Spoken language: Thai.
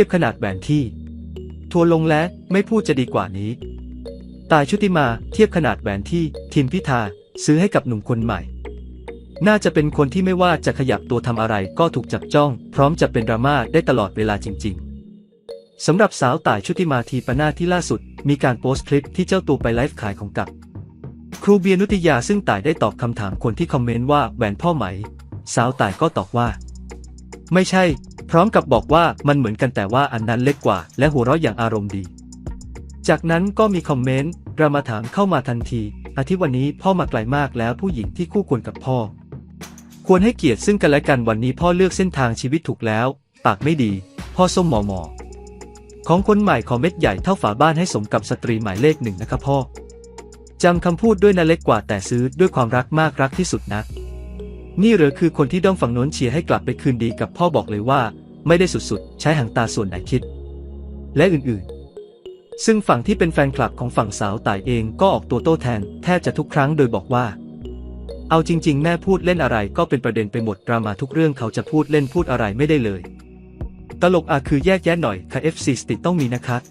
ทียบขนาดแหวนที่ ทัวลงและไม่พูดจะดีกว่านี้ ตายชุติมาเทียบขนาดแหวนที่ทีมพิธาซื้อให้กับหนุ่มคนใหม่ น่าจะเป็นคนที่ไม่ว่าจะขยับตัวทำอะไรก็ถูกจับจ้อง พร้อมจะเป็นดราม่าได้ตลอดเวลาจริง ๆสำหรับสาวต่ายชุติมาทีปนาที่ล่าสุด มีการโพสต์คลิปที่เจ้าตัวไปไลฟ์ขายของกับ ครูเบียนุติยาซึ่งต่ายได้ตอบคำถามคนที่คอมเมนต์ว่าแหวนพ่อไหม สาวต่ายก็ตอบว่า ไม่ใช่ พร้อมกับบอกว่ามันเหมือนกันแต่ว่าอันนั้นเล็กกว่า และหัวเราะอย่างอารมณ์ดี จากนั้นก็มีคอมเมนต์รามาถามเข้ามาทันทีอาทิตย์วันนี้พ่อมาไกลมากแล้วผู้หญิงที่คู่ควรกับพ่อ ควรให้เกียรติซึ่งกันและกันวันนี้พ่อเลือกเส้นทางชีวิตถูกแล้ว ปากไม่ดี พ่อส้มหมอหมอของคนใหม่ขอเม็ดใหญ่เท่าฝาบ้านให้สมกับสตรีหมายเลขหนึ่งนะครับพ่อจำคำพูดด้วยนะเล็กกว่าแต่ซื้อด้วยความรักมากรักที่สุดนะ นี่หรือคือคนที่ด้อมฝั่งโน้นเชียร์ให้กลับไปคืนดีกับพ่อบอกเลยว่า ไม่ได้สุดๆ ใช้หางตาส่วนไหนคิด และอื่นๆ ซึ่งฝั่งที่เป็นแฟนคลับของฝั่งสาวต่ายเองก็ออกตัวโต้แทนแทบจะทุกครั้งโดยบอกว่า เอาจริง ๆ แม่พูดเล่นอะไรก็เป็นประเด็นไปหมดดราม่าทุกเรื่องเขาจะพูดเล่นพูดอะไรไม่ได้เลย ตลกอาคือแยกแยะหน่อยค่ะ FC สติต้องมีนะครับ